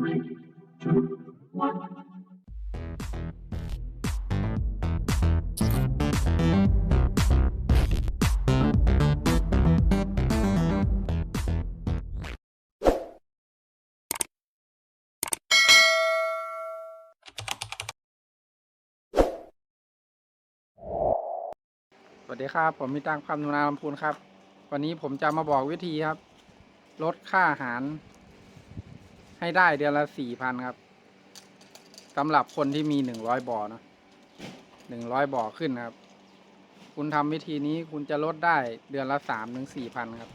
Three, two, one. สวัสดีครับ ผมมีตังคำนุนาลำพูนครับ วันนี้ผมจะมาบอกวิธีครับ ลดค่าอาหาร ให้ได้เดือนละสี่พันครับสำหรับคนที่มีหนึ่งร้อยบ่อเนอะหนึ่งร้อยบ่อขึ้นครับ คุณทำวิธีนี้คุณจะลดได้เดือนละสามถึงสี่พันครับ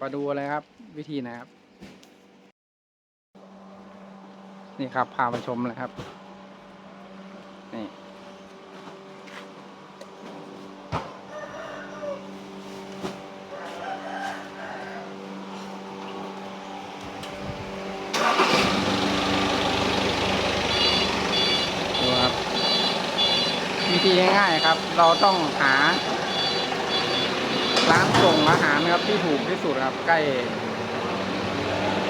มาดูเลยครับ วิธีนะครับ นี่ครับพามาชมเลยครับ นี่ วิธีง่ายๆครับ เราต้องหา ร้านส่งอาหารนะครับที่ถูกที่สุดครับ ใกล้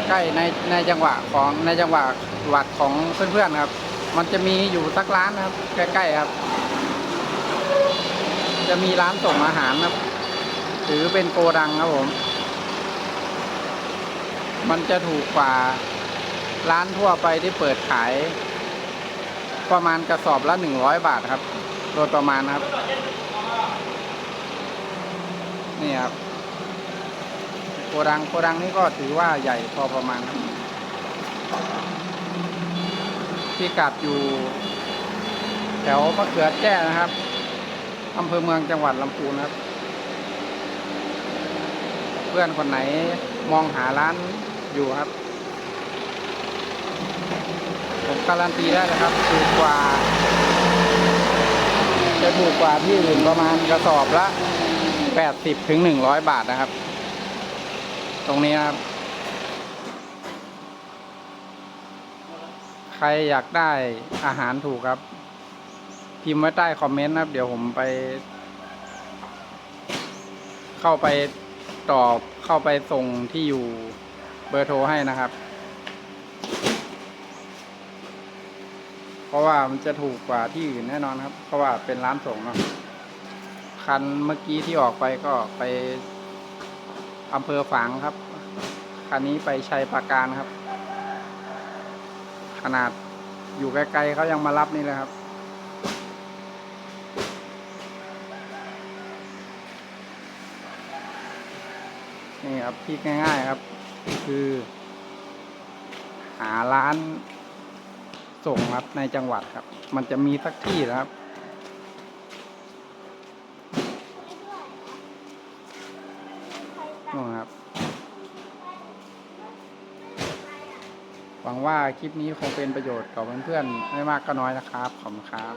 ใกล้ในในจังหวะของในจังหวะวัดของเพื่อนๆครับ มันจะมีอยู่สักร้านนะครับ ใกล้ๆครับ จะมีร้านส่งอาหารครับหรือเป็นโกดังครับผม มันจะถูกกว่าร้านทั่วไปที่เปิดขาย ประมาณกระสอบละหนึ่งร้อยบาทครับ โดยประมาณนะครับ นี่ครับโกดังโกดังนี่ก็ถือว่าใหญ่พอประมาณครับพิกัดอยู่ แถวมะเขือแจ้นะครับอำเภอเมืองจังหวัดลำพูนครับ เพื่อนคนไหนมองหาร้านอยู่ครับ ผมการันตีได้เลยครับถูกกว่า จะถูกกว่าที่อื่นประมาณกระสอบละแปดสิบถึงหนึ่งร้อยบาทนะครับ ตรงนี้นะครับ ใครอยากได้อาหารถูกครับ พิมพ์ไว้ใต้คอมเมนต์นะครับ เดี๋ยวผมไป เข้าไปตอบเข้าไปส่งที่อยู่เบอร์โทรให้นะครับ เพราะว่ามันจะถูกกว่าที่อื่นแน่นอนครับ เพราะว่าเป็นร้านส่งเนาะคันเมื่อกี้ที่ออกไปก็ไปอำเภอฝางครับ คันนี้ไปชัยปราการครับ ขนาดอยู่ไกลๆเขายังมารับนี่เลยครับ นี่ครับที่ง่ายๆครับ คือ หาร้าน ส่งครับในจังหวัดครับ มันจะมีสักที่นะครับ นู่นครับ หวังว่าคลิปนี้คงเป็นประโยชน์กับเพื่อนๆไม่มากก็น้อยนะครับ ขอบคุณครับ